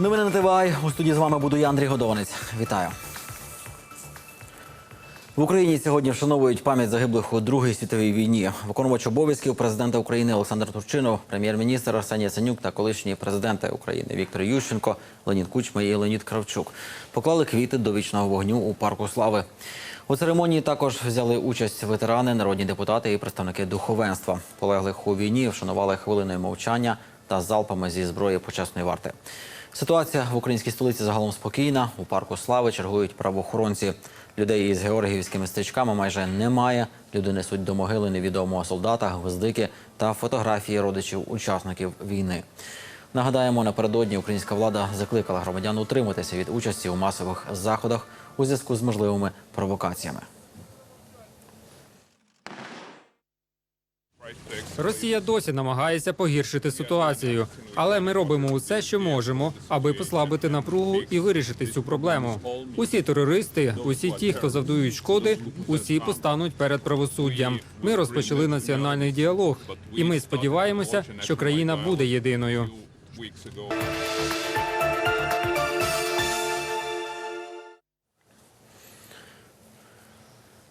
Новини на ТВАЙ. У студії з вами буду я, Андрій Годованець. Вітаю. В Україні сьогодні вшановують пам'ять загиблих у Другій світовій війні. Виконувач обов'язків президента України Олександр Турчинов, прем'єр-міністр Арсеній Яценюк та колишні президенти України Віктор Ющенко, Леонід Кучма і Леонід Кравчук поклали квіти до вічного вогню у парку слави. У церемонії також взяли участь ветерани, народні депутати і представники духовенства. Полеглих у війні вшанували хвилиною мовчання та залпами зі зброї почесної варти. Ситуація в українській столиці загалом спокійна. У парку слави чергують правоохоронці. Людей із георгіївськими стрічками майже немає. Люди несуть до могили невідомого солдата, гвоздики та фотографії родичів учасників війни. Нагадаємо, напередодні українська влада закликала громадян утриматися від участі у масових заходах у зв'язку з можливими провокаціями. Росія досі намагається погіршити ситуацію, але ми робимо усе, що можемо, аби послабити напругу і вирішити цю проблему. Усі терористи, усі ті, хто завдають шкоди, усі постануть перед правосуддям. Ми розпочали національний діалог, і ми сподіваємося, що країна буде єдиною.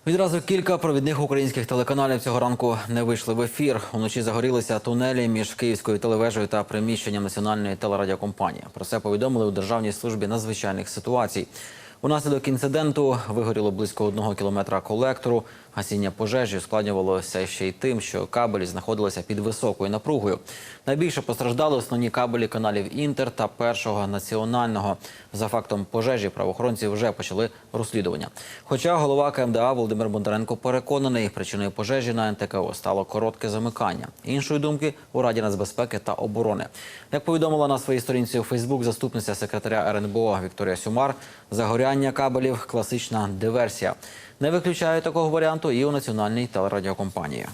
Відразу кілька провідних українських телеканалів цього ранку не вийшли в ефір. Уночі загорілися тунелі між київською телевежею та приміщенням національної телерадіокомпанії. Про це повідомили у Державній службі надзвичайних ситуацій. Унаслідок інциденту вигоріло близько одного кілометра колектору. Гасіння пожежі ускладнювалося ще й тим, що кабелі знаходилися під високою напругою. Найбільше постраждали основні кабелі каналів Інтер та першого національного. За фактом пожежі правоохоронці вже почали розслідування. Хоча голова КМДА Володимир Бондаренко переконаний, причиною пожежі на НТКО стало коротке замикання. Іншої думки у Раді нацбезпеки та оборони. Як повідомила на своїй сторінці у Фейсбук заступниця секретаря РНБО Вікторія Сюмар, загоряння кабелів класична диверсія. Не виключає такого варіанту і у національній телерадіокомпанії.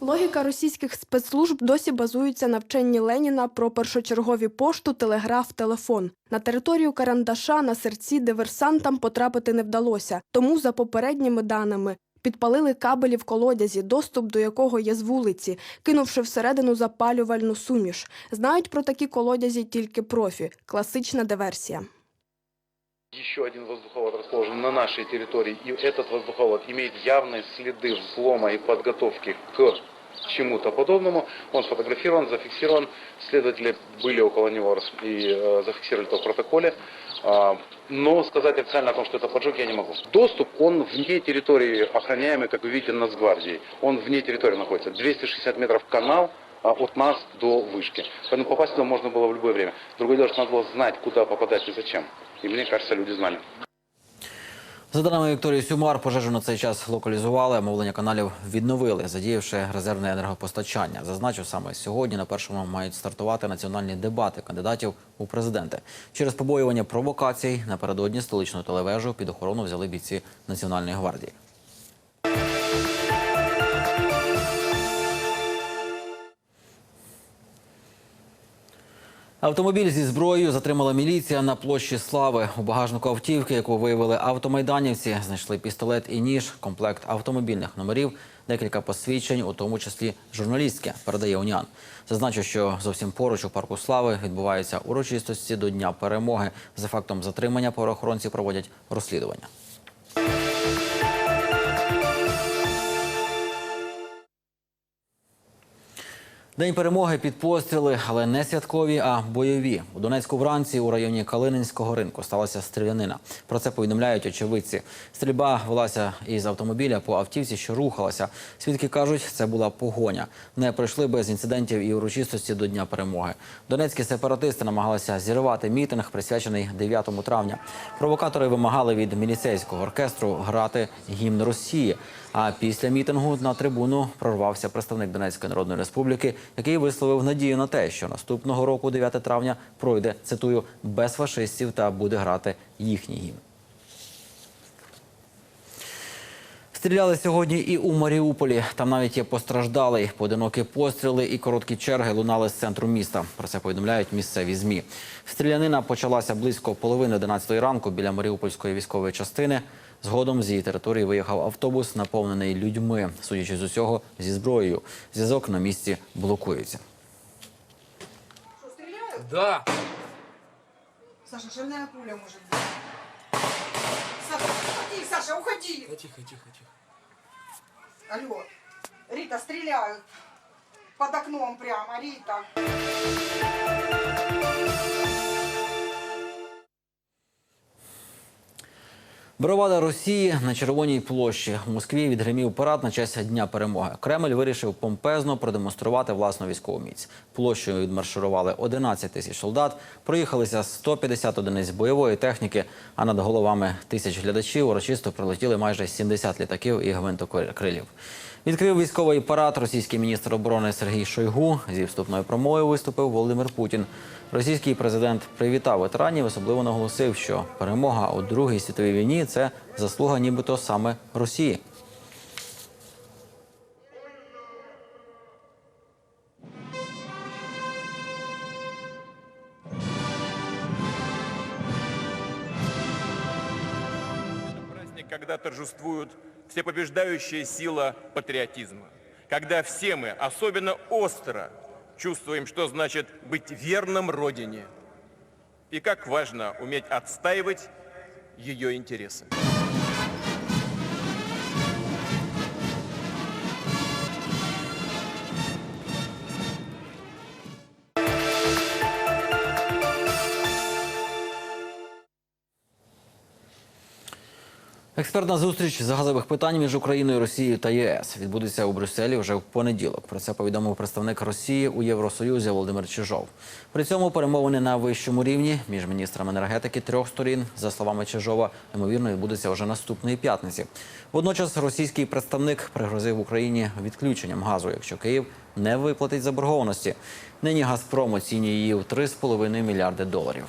Логіка російських спецслужб досі базується на вченні Леніна про першочергові пошту, телеграф, телефон. На територію Карандаша на серці диверсантам потрапити не вдалося. Тому, за попередніми даними, підпалили кабелі в колодязі, доступ до якого є з вулиці, кинувши всередину запалювальну суміш. Знають про такі колодязі тільки профі. Класична диверсія. Еще один воздуховод расположен на нашей территории, и этот воздуховод имеет явные следы взлома и подготовки к чему-то подобному. Он сфотографирован, зафиксирован. Следователи были около него рас- и э, зафиксировали это в протоколе. А, но сказать официально о том, что это поджог, я не могу. Доступ, он вне территории охраняемый, как вы видите, Нацгвардией. Он вне территории находится. 260 метров канал а, от нас до вышки. Поэтому попасть туда можно было в любое время. Другое дело, что надо было знать, куда попадать и зачем. И мне кажется, люди знали. За даними Вікторії Сюмар, пожежу на цей час локалізували, мовлення каналів відновили, задіявши резервне енергопостачання. Зазначу, саме сьогодні на першому мають стартувати національні дебати кандидатів у президенти. Через побоювання провокацій напередодні столичну телевежу під охорону взяли бійці Національної гвардії. Автомобіль зі зброєю затримала міліція на площі Слави. У багажнику автівки, яку виявили автомайданівці, знайшли пістолет і ніж, комплект автомобільних номерів, декілька посвідчень, у тому числі журналістське, передає Уніан. Зазначу, що зовсім поруч у парку Слави відбуваються урочистості до Дня перемоги. За фактом затримання правоохоронці проводять розслідування. День перемоги під постріли, але не святкові, а бойові. У Донецьку вранці у районі Калининського ринку сталася стрілянина. Про це повідомляють очевидці. Стрільба велася із автомобіля по автівці, що рухалася. Свідки кажуть, це була погоня. Не пройшли без інцидентів і урочистості до Дня перемоги. Донецькі сепаратисти намагалися зірвати мітинг, присвячений 9 травня. Провокатори вимагали від міліцейського оркестру грати гімн Росії. А після мітингу на трибуну прорвався представник Донецької Народної Республіки, який висловив надію на те, що наступного року, 9 травня, пройде цитую без фашистів та буде грати їхній гімн. Стріляли сьогодні і у Маріуполі. Там навіть є постраждалий. Поодинокі постріли і короткі черги лунали з центру міста. Про це повідомляють місцеві змі. Стрілянина почалася близько половини 11 ранку біля Маріупольської військової частини. Згодом з її території виїхав автобус, наповнений людьми. Судячи з усього, зі зброєю. Зв'язок на місці блокується. Що, Да. Саша, шальная пуля может быть. Саша, уходи, Саша, уходи. Тихо, тихо, тихо. Алло. Рита, стреляют. Под окном прямо, Рита. Бравада Росії на Червоній площі в Москві відгримів парад на честь Дня перемоги. Кремль вирішив помпезно продемонструвати власну військову міць. Площею відмарширували 11 тисяч солдат, проїхалися 150 одиниць бойової техніки. А над головами тисяч глядачів урочисто прилетіли майже 70 літаків і гвинтокрилів. Відкрив військовий парад російський міністр оборони Сергій Шойгу. Зі вступною промовою виступив Володимир Путін. Російський президент привітав ветеранів, особливо наголосив, що перемога у Другій світовій війні це заслуга нібито саме Росії. Когда торжествует всепобеждающая сила патриотизма. Когда все мы особенно остро чувствуем, что значит быть верным Родине. И как важно уметь отстаивать ее интересы. Експертна зустріч з газових питань між Україною, Росією та ЄС відбудеться у Брюсселі вже в понеділок. Про це повідомив представник Росії у Євросоюзі Володимир Чижов. При цьому перемовини на вищому рівні між міністрами енергетики трьох сторін, за словами Чижова, ймовірно відбудеться вже наступної п'ятниці. Водночас російський представник пригрозив Україні відключенням газу, якщо Київ не виплатить заборгованості. Нині Газпром оцінює її в 3,5 мільярди доларів.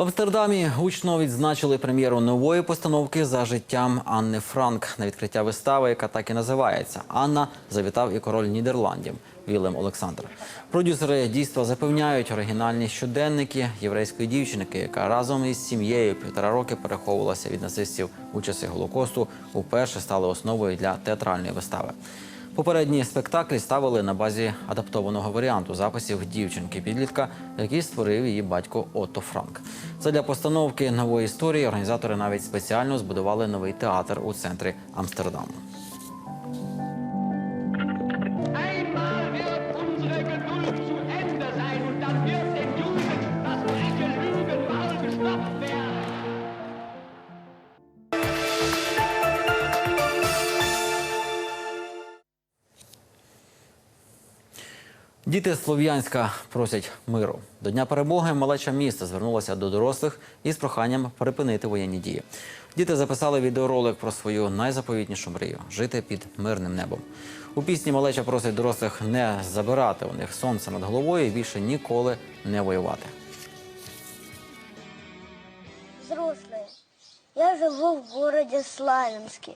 В Амстердамі гучно відзначили прем'єру нової постановки за життям Анни Франк на відкриття вистави, яка так і називається Анна завітав і король Нідерландів Вілем Олександр. Продюсери дійства запевняють оригінальні щоденники єврейської дівчинки, яка разом із сім'єю півтора роки переховувалася від нацистів у часи голокосту. Уперше стали основою для театральної вистави. Попередні спектаклі ставили на базі адаптованого варіанту записів дівчинки-підлітка, який створив її батько Отто Франк. Це для постановки нової історії організатори навіть спеціально збудували новий театр у центрі Амстердаму. Діти Слов'янська просять миру. До Дня перемоги малеча міста звернулася до дорослих із проханням припинити воєнні дії. Діти записали відеоролик про свою найзаповітнішу мрію жити під мирним небом. У пісні малеча просить дорослих не забирати у них сонце над головою і більше ніколи не воювати. Я живу в городе Славянске.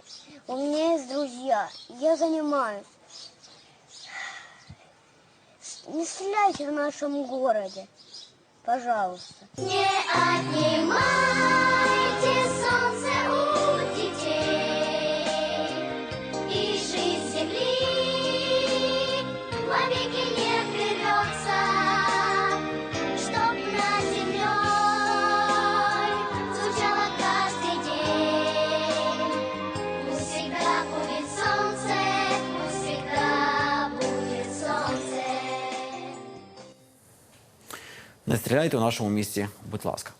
У меня есть друзья. Я занимаюсь. Не стреляйте в нашем городе. Пожалуйста. Не отнимайте Не стріляйте у нашому місті, будь ласка.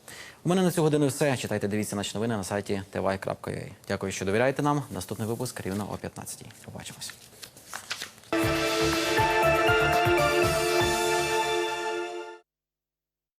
У мене на цю годину все. Читайте, дивіться наші новини на сайті tv.ua. Дякую, що довіряєте нам. Наступний випуск рівно о 15 Побачимось.